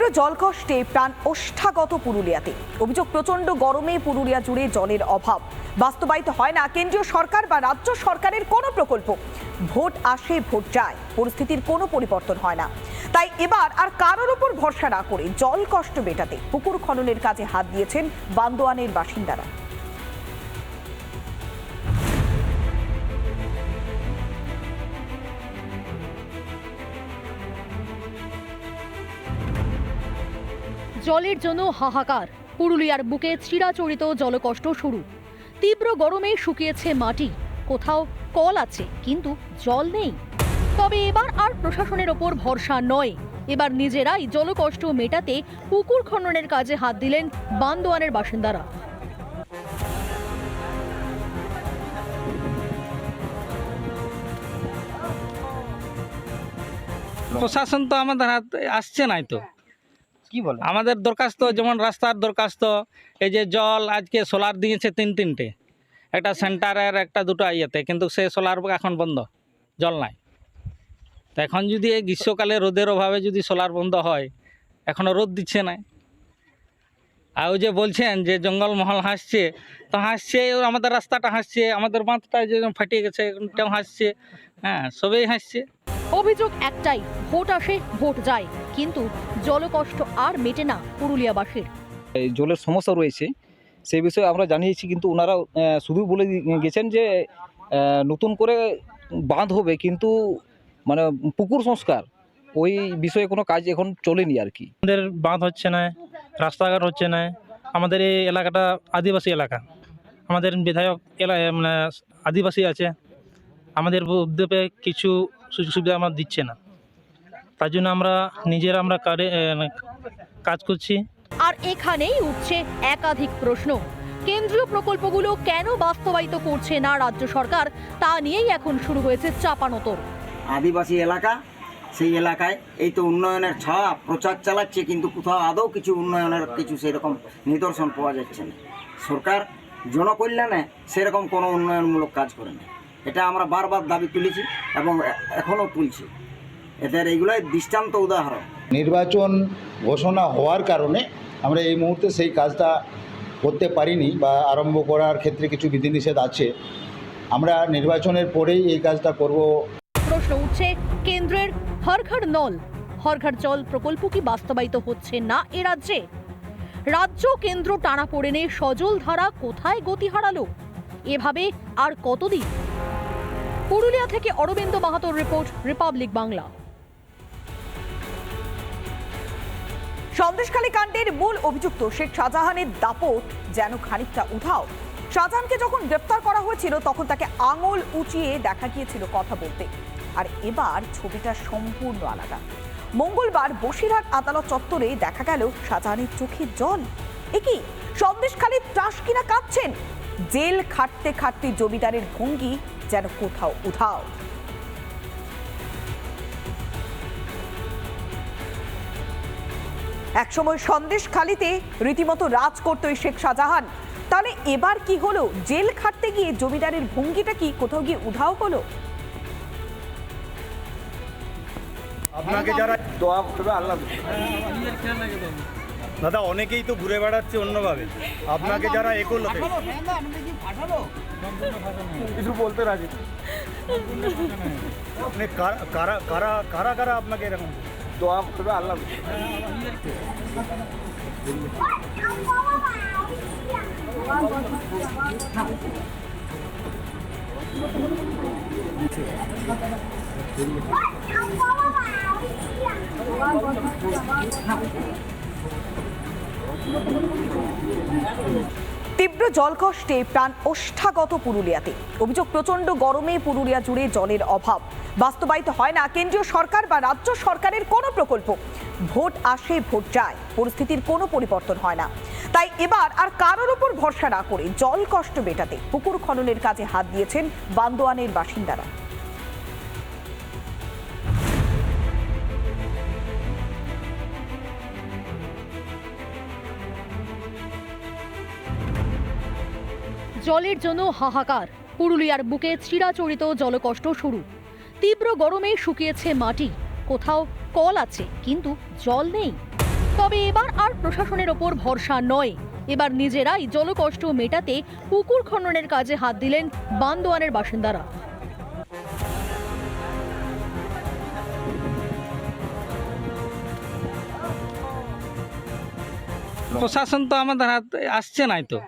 তীব্র জলকষ্টে প্রাণ ওষ্ঠাগত পুরুলিয়াতে। অভিযোগ, প্রচণ্ড গরমে পুরুলিয়া জুড়ে জলের অভাব। বাস্তবায়িত হয় না, কেন্দ্রীয় সরকার বা রাজ্য সরকারের কোনো প্রকল্প। ভোট আসে, ভোট যায়, পরিস্থিতির কোনো পরিবর্তন হয় না। তাই এবার আর কারোর উপর ভরসা না করে জল কষ্ট মেটাতে পুকুর খননের কাজে হাত দিয়েছেন বান্দোয়ানের বাসিন্দারা। জলের জন্য হাহাকার। পুরুলিয়ার বুকে চিরাচরিত জলকষ্ট শুরু। তীব্র গরমে শুকিয়েছে মাটি। কোথাও কল আছে, কিন্তু জল নেই। তবে এবার আর প্রশাসনের ওপর ভরসা নয়। এবার নিজেরাই জলকষ্ট মেটাতে পুকুর খননের কাজে হাত দিলেন বান্দোয়ানের বাসিন্দারা। প্রশাসন তো আমাদের হাতে আসছে নাই তো। কি বলে আমাদের দরখাস্ত যেমন রাস্তার দরখাস্ত এই যে জল আজকে সোলার দিয়েছে তিন তিনটে। একটা সেন্টারের একটা দুটো ইয়েতে কিন্তু সে সোলার এখন বন্ধ জল নাই। তো এখন যদি এই গ্রীষ্মকালে রোদের অভাবে যদি সোলার বন্ধ হয় এখনও রোদ দিচ্ছে না। আর ওই যে বলছেন যে জঙ্গলমহল হাসছে তো হাসছে ও আমাদের রাস্তাটা হাসছে আমাদের বাঁধটা যে ফাটিয়ে গেছে ওটাও হাসছে হ্যাঁ সবেই হাসছে। অভিযোগ একটাই ভোট আসে ভোট যায়। কিন্তু জলকষ্ট আর মেটে না পুরুলিয়াবাসীর। এই জলের সমস্যা রয়েছে সেই বিষয়ে আমরা জানিয়েছি কিন্তু ওনারা শুধু বলে গেছেন যে নতুন করে বাঁধ হবে কিন্তু মানে পুকুর সংস্কার ওই বিষয়ে কোনো কাজ এখন চলেনি আর কি। আমাদের বাঁধ হচ্ছে না রাস্তাঘাট হচ্ছে না আমাদের এই এলাকাটা আদিবাসী এলাকা। আমাদের বিধায়ক এলা মানে আদিবাসী আছে আমাদের উদ্যোগে কিছু সুযোগ সুবিধা আমার দিচ্ছে না। তার জন্য আমরা নিজেরা আমরা কাজ করছি। আর এখানেই উঠছে একাধিক প্রশ্ন। কেন্দ্রীয় প্রকল্পগুলো কেন বাস্তবায়িত করছে না রাজ্য সরকার তা নিয়েই এখন শুরু হয়েছে চাপানোতর আদিবাসী এলাকা সেই এলাকায় এই তো উন্নয়নের ছাপ প্রচার চালাচ্ছে কিন্তু কোথাও আদৌ কিছু উন্নয়নের কিছু সেরকম নিদর্শন পাওয়া যাচ্ছে না। সরকার জনকল্যাণে সেরকম কোনো উন্নয়নমূলক কাজ করে না এটা আমরা বারবার দাবি তুলেছি এবং এখনও তুলছি। এদের এইগুলোই দৃষ্টান্ত উদাহরণ। নির্বাচন ঘোষণা হওয়ার কারণে আমরা এই মুহূর্তে সেই কাজটা করতে পারিনি বা আরম্ভ করার ক্ষেত্রে কিছু বিধিনিষেধ আছে। আমরা নির্বাচনের পরেই এই কাজটা করব। প্রশ্ন উঠছে কেন্দ্রের হরঘর নল হরঘর জল প্রকল্প কি বাস্তবায়িত হচ্ছে না এ রাজ্যে? রাজ্য কেন্দ্র টানা পড়েনে সজল ধারা কোথায় গতি হারালো? এভাবে আর কতদিন? পুরুলিয়া থেকে অরবিন্দ মাহাতোর রিপোর্ট রিপাবলিক বাংলা। সন্দেশখালী কাণ্ডের মূল অভিযুক্ত শেখ শাহজাহানের দাপট যেন খানিকটা উধাও। শাহজাহানকে যখন গ্রেপ্তার করা হয়েছিল, তখন তাকে আঙুল উঁচিয়ে দেখা গিয়েছিল কথা বলতে। আর এবার ছবিটা সম্পূর্ণ আলাদা। মঙ্গলবার বসিরহাট আদালত চত্বরে দেখা গেল শাহজাহানের চোখে জল। একই সন্দেশখালীর ত্রাস কিনা কাঁদছেন? জেল খাটতে খাটতে জমিদারের ভঙ্গি যেন কোথাও উধাও। একসময় সন্দেশ খালিতে রীতিমতো রাজ করতো এই শেখ শাহজাহান। তাহলে এবার কি হলো? জেল খাটতে গিয়ে জমিদারের ভঙ্গিটা কি? কোথাও গিয়ে উধাও হলো? আপনাকে যারা দোয়া করবে আল্লাহ দাদা অনেকেই তো ঘুরে বেড়াচ্ছে অন্যভাবে। আপনাকে যারা এ করল কিছু বলতে রাজি আপনি কারা কারা কারা কারা কারা আপনাকে এরকম দোয়া করবে, আল্লাহ তীব্র জলকষ্টে প্রাণ ওষ্ঠাগত পুরুলিয়াতে। অভিযোগ, প্রচণ্ড গরমে পুরুলিয়া জুড়ে জলের অভাব। বাস্তবায়িত হয় না। কেন্দ্রীয় সরকার বা রাজ্য সরকারের কোনো প্রকল্প। ভোট আসে, ভোট যায়। পরিস্থিতির কোনো পরিবর্তন হয় না। তাই এবার আর কারোর উপর ভরসা না করে জল কষ্ট মেটাতে পুকুর খননের কাজে হাত দিয়েছেন বান্দোয়ানের বাসিন্দারা। জলের জন্য হাহাকার। পুরুলিয়ার বুকে চিরাচরিত জলকষ্ট শুরু। তীব্র গরমে শুকিয়েছে মাটি। কোথাও কল আছে, কিন্তু জল নেই। তবে এবার আর প্রশাসনের ওপর ভরসা নয়। এবার নিজেরাই জলকষ্ট মেটাতে পুকুর খননের কাজে হাত দিলেন বান্দোয়ানের বাসিন্দারা। প্রশাসন তো আমাদের হাতে আসছে নাই তো।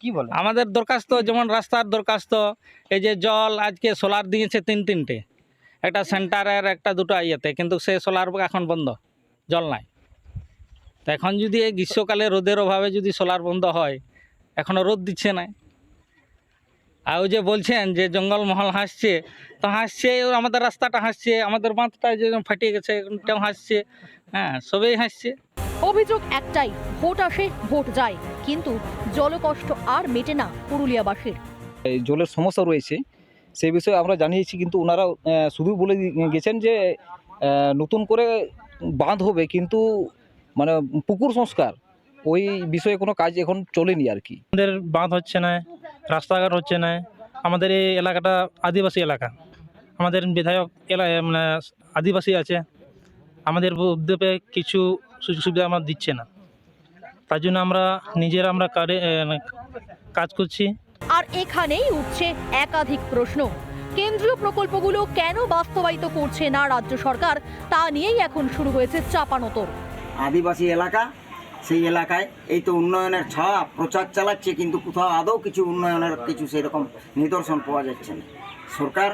কি বলে আমাদের দরখাস্ত যেমন রাস্তার দরখাস্ত এই যে জল আজকে সোলার দিয়েছে তিন তিনটে। একটা সেন্টারের একটা দুটো ইয়েতে কিন্তু সে সোলার এখন বন্ধ জল নাই। তো এখন যদি এই গ্রীষ্মকালে রোদের অভাবে যদি সোলার বন্ধ হয় এখনও রোদ দিচ্ছে না। আর ওই যে বলছেন যে জঙ্গলমহল হাসছে তো হাসছে ও আমাদের রাস্তাটা হাসছে আমাদের বাঁধটা যে ফাটিয়ে গেছে ওটাও হাসছে। হ্যাঁ সবেই হাসছে। অভিযোগ একটাই ভোট আসে ভোট যায়। কিন্তু জলকষ্ট আর মেটে না পুরুলিয়াবাসীর। এই জলের সমস্যা রয়েছে সেই বিষয়ে আমরা জানিয়েছি কিন্তু ওনারা শুধু বলে গেছেন যে নতুন করে বাঁধ হবে কিন্তু মানে পুকুর সংস্কার ওই বিষয়ে কোনো কাজ এখন চলেনি আর কি। আমাদের বাঁধ হচ্ছে না রাস্তাঘাট হচ্ছে না আমাদের এই এলাকাটা আদিবাসী এলাকা। আমাদের বিধায়ক এলা মানে আদিবাসী আছে আমাদের উদ্যোগে কিছু সুযোগ সুবিধা আমার দিচ্ছে না। তার জন্য আমরা নিজেরা আমরা কারে কাজ করছি। আর এখানেই উঠছে একাধিক প্রশ্ন। কেন্দ্রীয় প্রকল্পগুলো কেন বাস্তবায়িত করছে না রাজ্য সরকার তা নিয়েই এখন শুরু হয়েছে চাপানোতর আদিবাসী এলাকা সেই এলাকায় এই তো উন্নয়নের ছাওয়া প্রচার চালাচ্ছে কিন্তু কোথাও আদৌ কিছু উন্নয়নের কিছু সেরকম নিদর্শন পাওয়া যাচ্ছে না। সরকার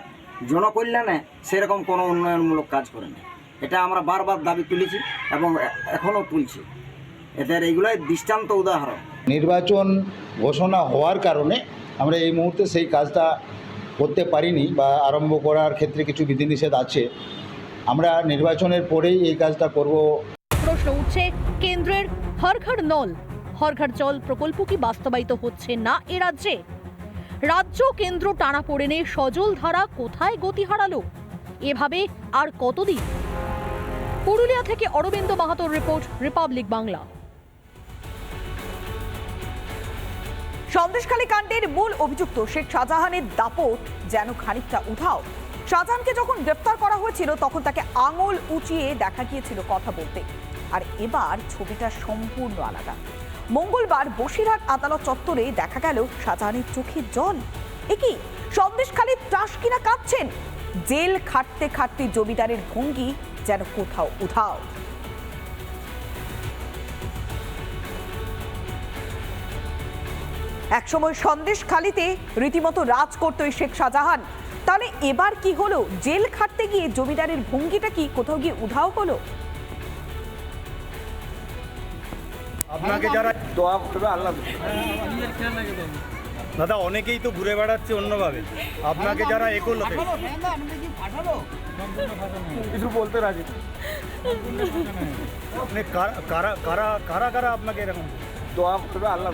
জনকল্যাণে সেরকম কোনো উন্নয়নমূলক কাজ করে না এটা আমরা বারবার দাবি তুলেছি এবং এখনও তুলছি। এদের এইগুলোই দৃষ্টান্ত উদাহরণ। নির্বাচন ঘোষণা হওয়ার কারণে আমরা এই মুহূর্তে সেই কাজটা করতে পারিনি বা আরম্ভ করার ক্ষেত্রে কিছু বিধিনিষেধ আছে। আমরা নির্বাচনের পরেই এই কাজটা করব। প্রশ্ন উঠছে কেন্দ্রের হরঘর নল হরঘর জল প্রকল্প কি বাস্তবায়িত হচ্ছে না এ রাজ্যে? রাজ্য কেন্দ্র টানা পড়েনে সজল ধারা কোথায় গতি হারালো? এভাবে আর কতদিন? পুরুলিয়া থেকে অরবিন্দ মাহাতোর রিপোর্ট রিপাবলিক বাংলা। সন্দেশখালী কাণ্ডের মূল অভিযুক্ত শেখ শাহজাহানের দাপট যেন খানিকটা উধাও। শাহজাহানকে যখন গ্রেপ্তার করা হয়েছিল, তখন তাকে আঙুল উঁচিয়ে দেখা গিয়েছিল কথা বলতে। আর এবার ছবিটা সম্পূর্ণ আলাদা। মঙ্গলবার বসিরহাট আদালত চত্বরে দেখা গেল শাহজাহানের চোখে জল। একই সন্দেশখালীর ত্রাস কিনা কাঁদছেন? জেল খাটতে খাটতে জমিদারের ভঙ্গি যেন কোথাও উধাও। একসময় সন্দেশ খালিতে রীতিমতো রাজ করতো এই শেখ শাহজাহান। তাহলে এবার কি হলো? জেল খাটতে গিয়ে জমিদারের ভঙ্গিটা কি? কোথাও গিয়ে উধাও হলো? আপনাকে যারা দাদা অনেকেই তো ঘুরে বেড়াচ্ছে অন্যভাবে। আপনাকে যারা একল কিছু বলতে রাজি মানে কারা কারা কারা কারা কারা আপনাকে এরকম দোয়া করবে আল্লাহ